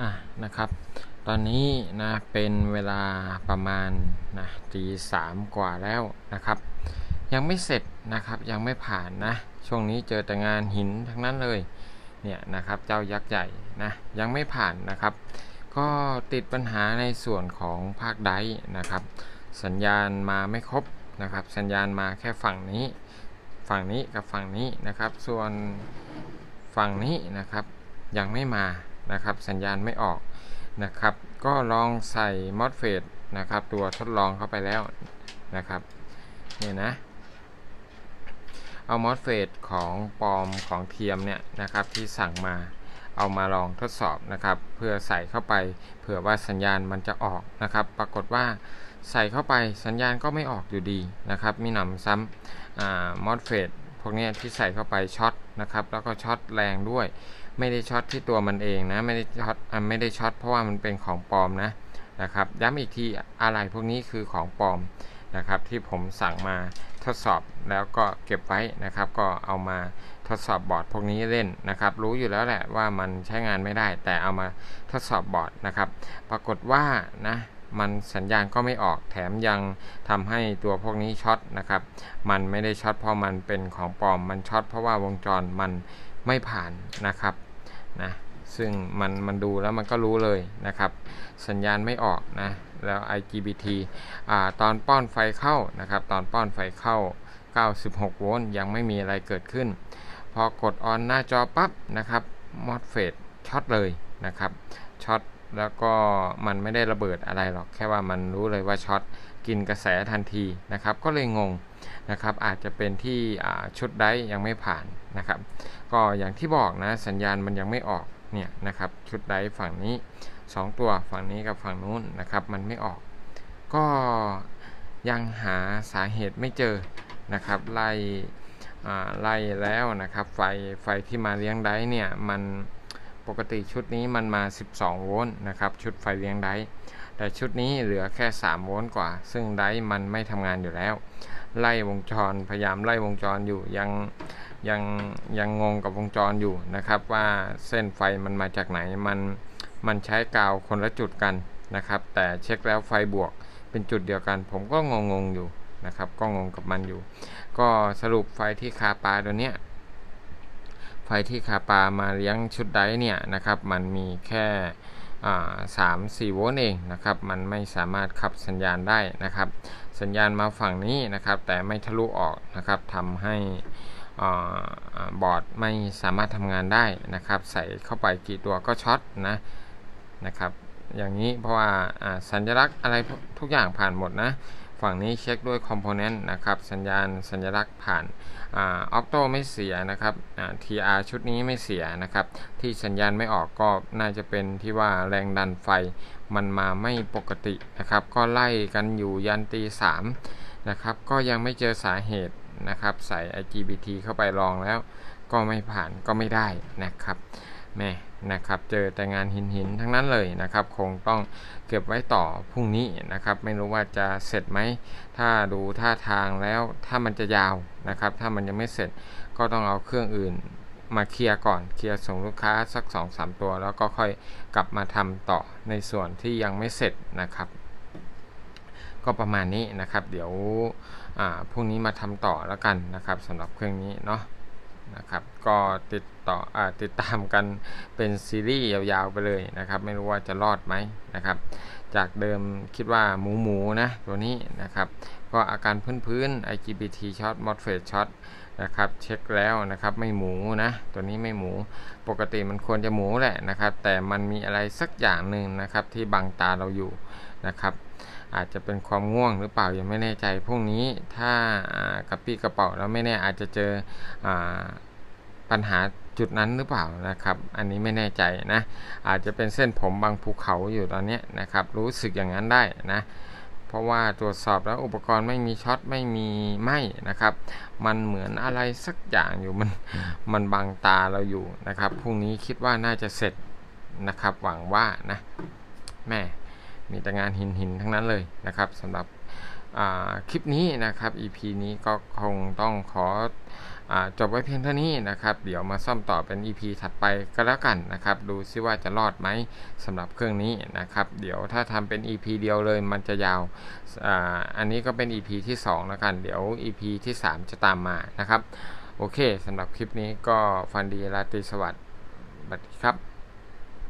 อะนะครับ ตอนนี้นะเป็นเวลาประมาณนะตีสามกว่าแล้วนะครับ ยังไม่เสร็จนะครับยังไม่ผ่านนะ ช่วงนี้เจอแต่งานหินทั้งนั้นเลยเนี่ยนะครับเจ้ายักษ์ใหญ่นะยังไม่ผ่านนะครับ ก็ติดปัญหาในส่วนของภาคไดนะครับ สัญญาณมาไม่ครบนะครับ สัญญาณมาแค่ฝั่งนี้ ฝั่งนี้กับฝั่งนี้นะครับ ส่วนฝั่งนี้นะครับยังไม่มา นะครับสัญญาณไม่ออกนะครับก็ลองใส่มอสเฟตนะครับตัวทดลองเข้าไปแล้วนะครับนี่นะเอามอสเฟตของปลอมของเทียมเนี่ยนะครับที่สั่งมาเอามาลองทดสอบนะครับเพื่อใส่เข้าไปเผื่อว่าสัญญาณมันจะออกนะครับปรากฏว่าใส่เข้าไปสัญญาณก็ไม่ออกอยู่ดีนะครับมีหนำซ้ำมอสเฟตพวกนี้ที่ใส่เข้าไปช็อตนะครับแล้วก็ช็อตแรงด้วย ไม่ได้ช็อตที่ตัวมันเองนะ ไม่ได้ช็อตไม่ได้ช็อตเพราะว่ามันเป็นของปลอมนะนะครับย้ำอีกทีอะไรพวกนี้คือของปลอมนะครับ ที่ผมสั่งมาทดสอบแล้วก็เก็บไว้นะครับ ก็เอามาทดสอบบอร์ดพวกนี้เล่นนะครับ รู้อยู่แล้วแหละว่ามันใช้งานไม่ได้ แต่เอามาทดสอบบอร์ดนะครับ ปรากฏว่านะมันสัญญาณก็ไม่ออกแถมยังทำให้ตัวพวกนี้ช็อตนะครับ มันไม่ได้ช็อตเพราะมันเป็นของปลอมมันช็อตเพราะว่าวงจรมันไม่ผ่านนะครับ นะซึ่งมันมันดูแล้วมันก็รู้เลยนะครับ สัญญาณไม่ออกนะแล้ว IGBT อ่าตอนป้อนไฟเข้านะครับ ตอนป้อนไฟเข้า 96 โวลต์ยังไม่มีอะไรเกิดขึ้น พอกดออนหน้าจอปั๊บนะครับมอสเฟตช็อตเลยนะครับช็อต แล้วก็มันไม่ได้ระเบิดอะไรหรอก แค่ว่ามันรู้เลยว่าช็อตกินกระแสทันทีนะครับ ก็เลยงงนะครับ อาจจะเป็นที่ชุดได้ยังไม่ผ่านนะครับ ก็อย่างที่บอกนะสัญญาณมันยังไม่ออกเนี่ยนะครับชุดได้ฝั่งนี้ 2 ตัวฝั่งนี้กับฝั่งนู้นนะครับ มันไม่ออก ก็ยังหาสาเหตุไม่เจอนะครับ ไล่ไล่แล้วนะครับ ไฟไฟที่มาเลี้ยงได้เนี่ยมัน ปกติชุดนี้มันมา 12 โวลต์นะครับ ชุดไฟเลี้ยงไดแต่ชุดนี้เหลือแค่ 3 โวลต์กว่า ซึ่งไดมันไม่ทำงานอยู่แล้ว ไล่วงจรพยายามไล่วงจรอยู่ยังยังยังงงกับวงจรอยู่นะครับ ว่าเส้นไฟมันมาจากไหนมันมันใช้กาวคนละจุดกันนะครับ แต่เช็คแล้วไฟบวกเป็นจุดเดียวกัน ผมก็งงงอยู่นะครับ ก็งงกับมันอยู่ ก็สรุปไฟที่คาปลาตัวเนี้ย ไฟที่คาปามาเลี้ยงชุดไดเนี่ยนะครับ มันมีแค่สามสี่โวลต์เองนะครับ มันไม่สามารถขับสัญญาณได้นะครับ สัญญาณมาฝั่งนี้นะครับ แต่ไม่ทะลุออกนะครับทำให้บอร์ดไม่สามารถทำงานได้นะครับ ใส่เข้าไปกี่ตัวก็ช็อตนะนะครับ อย่างนี้เพราะว่าสัญลักษณ์อะไรทุกอย่างผ่านหมดนะ ฝั่งนี้เช็คด้วยคอมโพเนนต์นะครับ สัญญาณสัญลักษณ์ผ่านออโต้ไม่เสียนะครับ TR ชุดนี้ไม่เสียนะครับ ที่สัญญาณไม่ออกก็น่าจะเป็นที่ว่าแรงดันไฟมันมาไม่ปกตินะครับ ก็ไล่กันอยู่ยันตีสามนะครับ ก็ยังไม่เจอสาเหตุนะครับ ใส่ IGBT เข้าไปลองแล้ว ก็ไม่ผ่านก็ไม่ได้นะครับ แม่นะครับเจอแต่งานหินหินทั้งนั้นเลยนะครับคงต้องเก็บไว้ต่อพรุ่งนี้นะครับไม่รู้ว่าจะเสร็จไหมถ้าดูท่าทางแล้วถ้ามันจะยาวนะครับถ้ามันยังไม่เสร็จก็ต้องเอาเครื่องอื่นมาเคลียร์ก่อนเคลียร์ส่งลูกค้าสัก 2-3 ตัว แล้วก็ค่อยกลับมาทำต่อในส่วนที่ยังไม่เสร็จนะครับ ก็ประมาณนี้นะครับ เดี๋ยวพรุ่งนี้มาทำต่อแล้วกันนะครับสำหรับเครื่องนี้เนาะ นะครับ ก็ติดต่ออติดตามกันเป็นซีรีส์ยาวๆไปเลยนะครับ ไม่รู้ว่าจะรอดไหมนะครับ จากเดิมคิดว่าหมูหมูนะตัวนี้นะครับ ก็อาการพื้นๆ IGBT ช็อต MOSFET ช็อตนะครับเช็คแล้วนะครับไม่หมูนะตัวนี้ไม่หมูปกติมันควรจะหมูแหละนะครับ แต่มันมีอะไรสักอย่างหนึ่งนะครับที่บังตาเราอยู่นะครับ อาจจะเป็นความง่วงหรือเปล่ายังไม่แน่ใจพวกนี้ถ้ากระปี้กระเป๋าแล้วไม่แน่อาจจะเจออปัญหาจุดนั้นหรือเปล่านะครับ อันนี้ไม่แน่ใจนะ อาจจะเป็นเส้นผมบางภูเขาอยู่ตอนนี้นะครับ รู้สึกอย่างนั้นได้นะ เพราะว่าตรวจสอบแล้วอุปกรณ์ไม่มีช็อตไม่มีไหมนะครับ มันเหมือนอะไรสักอย่างอยู่มันมันบังตาเราอยู่นะครับพรุ่งนี้คิดว่าน่าจะเสร็จนะครับหวังว่านะแม่ มีแต่งานหินหินทั้งนั้นเลยนะครับสำหรับคลิปนี้นะครับ EP นี้ก็คงต้องขออจบไว้เพียงเท่านี้นะครับ เดี๋ยวมาซ่อมต่อเป็น EP ถัดไปก็แล้วกันนะครับ ดูซิว่าจะรอดไหมสำหรับเครื่องนี้นะครับ เดี๋ยวถ้าทำเป็น EP เดียวเลยมันจะยาวออันนี้ก็เป็น EP ที่2แล้วกัน เดี๋ยว EP ที่ 3 จะตามมานะครับ โอเคสำหรับคลิปนี้ก็ฟันดีราตรีสวัสดิ์สวัสดีครับ